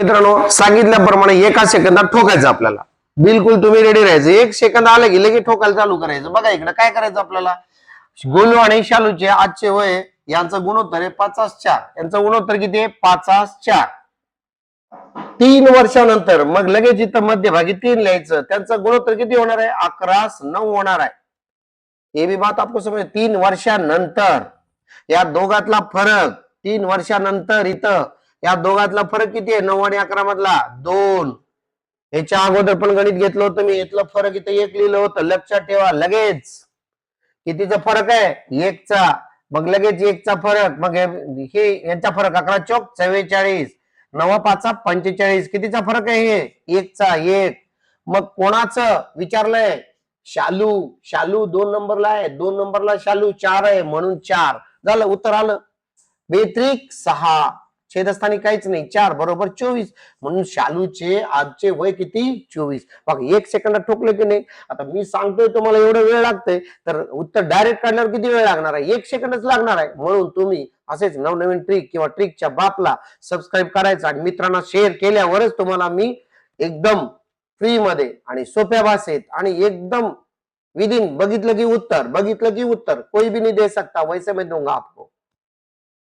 मित्रांनो सांगितल्याप्रमाणे एका सेकंदात ठोकायचं आपल्याला. बिलकुल तुम्ही रेडी राहायचं. एक सेकंद आलं की लगेच ठोकायला चालू करायचं. बघा इकडे काय करायचं आपल्याला? गोलू आणि शालूचे आजचे वय यांचं गुणोत्तर आहे पाचास चार. यांचं गुणोत्तर किती आहे? पाचास चार. तीन वर्षानंतर मग लगेच इथं मध्यभागी तीन लिहायचं. त्यांचं गुणोत्तर किती होणार आहे? अकरास नऊ होणार आहे. हे बी बात आपण समज तीन वर्षानंतर. या दोघातला फरक तीन वर्षानंतर इथं या दोघातला फरक किती आहे? नऊ आणि अकरा मधला? दोन. याच्या अगोदर पण गणित घेतलं होतं मी. इथलं फरक इथं एक लिहिलं होतं. लक्षात ठेवा लगेच. कितीचा फरक आहे? एकचा. मग लगेच एकचा फरक. मग हे हे यांचा फरक अकरा चौक चव्वेचाळीस. नवा पाचा पंचेचाळीस. कितीचा फरक आहे हे? एकचा एक. मग कोणाचं? विचारलंय. शालू. शालू दोन नंबरला आहे. दोन नंबरला शालू चार आहे म्हणून चार. झालं उत्तर आलं. बेत्रिक सहा. छेदस्थानी काहीच नाही. चार बरोबर चोवीस. म्हणून शालूचे आजचे वय किती? चोवीस. बघ एक सेकंदात ठोकले की नाही? आता मी सांगतोय तुम्हाला एवढं वेळ लागतंय. तर उत्तर डायरेक्ट काढल्यावर किती वेळ लागणार आहे? एक सेकंडच लागणार आहे. म्हणून तुम्ही असेच नवनवीन ट्रिक किंवा ट्रिकच्या बापला सबस्क्राईब करायचं आणि मित्रांना शेअर केल्यावरच तुम्हाला मी एकदम फ्री मध्ये आणि सोप्या भाषेत आणि एकदम विदिन बघितलं की उत्तर बघितलं की उत्तर कोई भी नहीं दे सकता. वैसे मैं दूंगा आपको.